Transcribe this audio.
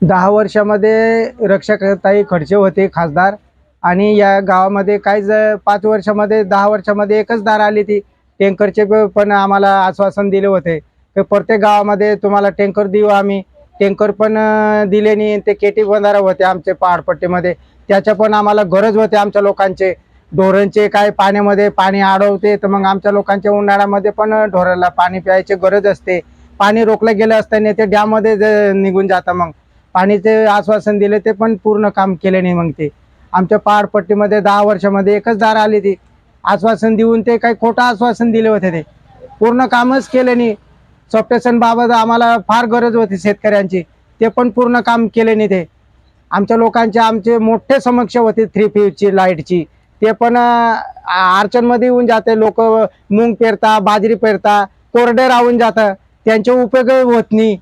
दहा वर्षामध्ये रक्षाताई खडसे होते खासदार. आणि या गावामध्ये काहीच पाच वर्षामध्ये दहा वर्षामध्ये एकच दार आली ती. टँकरचे पण आम्हाला आश्वासन दिले होते. तर प्रत्येक गावामध्ये तुम्हाला टँकर देऊ आम्ही. टँकर पण दिले नाही. ते केटी बंधारा होते आमचे पहाडपट्टीमध्ये. त्याच्या पण आम्हाला गरज होते आमच्या लोकांचे. ढोरांचे काय पाण्यामध्ये पाणी अडवते तर मग आमच्या लोकांच्या उन्हाळ्यामध्ये पण ढोराला पाणी प्यायची गरज असते. पाणी रोखलं गेलं असताना ते डॅममध्ये निघून जातं मग. पाणीचे आश्वासन दिले ते पण पूर्ण काम केले नाही मग ते. आमच्या पहाडपट्टीमध्ये दहा वर्षामध्ये एकच दार आली ती. आश्वासन देऊन ते काही खोटं आश्वासन दिले होते ते. पूर्ण कामच केले नाही. सप्टेशन बाबत आम्हाला फार गरज होती शेतकऱ्यांची. ते पण पूर्ण काम केले नाही ते. आमच्या लोकांचे आमचे मोठे समक्ष होते थ्री ची लाईटची ते पण अं, अडचणमध्ये येऊन जाते. लोक मूंग पेरता बाजरी पेरता कोरडे राहून जातं. त्यांचे उपयोग होत नाही.